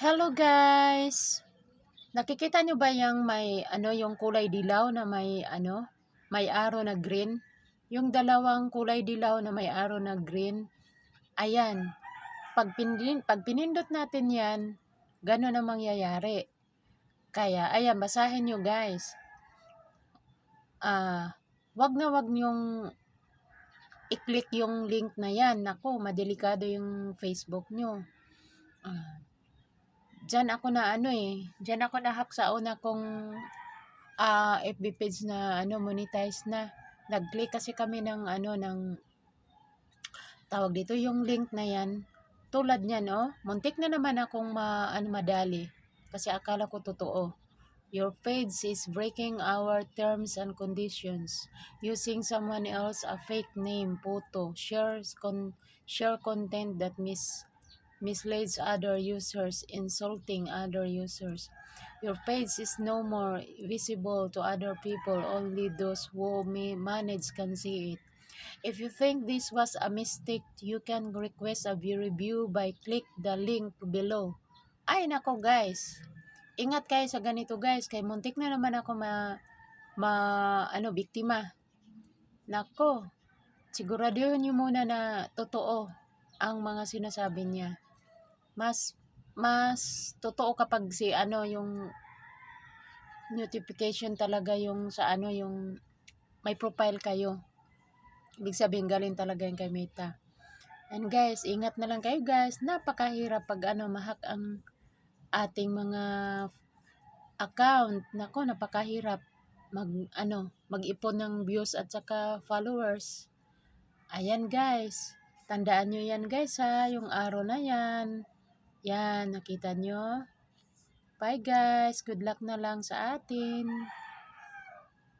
Hello guys! Nakikita nyo ba yung may ano yung kulay dilaw na may ano may araw na green? Yung dalawang kulay dilaw na may araw na green. Ayan. Pag, pinin, pag pinindot natin yan, gano'n ang mangyayari. Kaya, ayan, basahin nyo guys. Ah, wag na wag nyong i-click yung link na yan. Nako, madelikado yung Facebook nyo. Ah, Diyan ako na ano eh, diyan ako nahack sa una kong ah, FB page na ano monetize na. Nag-click kasi kami ng ano ng tawag dito yung link na yan. Tulad niyan oh, muntik na naman akong ma, ano, madali kasi akala ko totoo. Your page is breaking our terms and conditions. Using someone else a fake name, photo, shares con share content that mis misleads other users, insulting other users. Your page is no more visible to other people, only those who may manage can see it. If you think this was a mistake, you can request a view review by click the link below. Ay nako guys, ingat kayo sa ganito guys, kay muntik na naman ako ma, ma ano, biktima. Nako, siguraduhin nyo muna na totoo ang mga sinasabi niya mas mas totoo kapag si ano yung notification talaga yung sa ano yung may profile kayo. Ibig sabihin galing talaga yung kay Meta. And guys, ingat na lang kayo guys. Napakahirap pag ano mahak ang ating mga account. Nako, napakahirap mag ano, mag-ipon ng views at saka followers. Ayan guys. Tandaan nyo yan guys ha, yung araw na yan. Yan, nakita nyo? Bye guys, good luck na lang sa atin.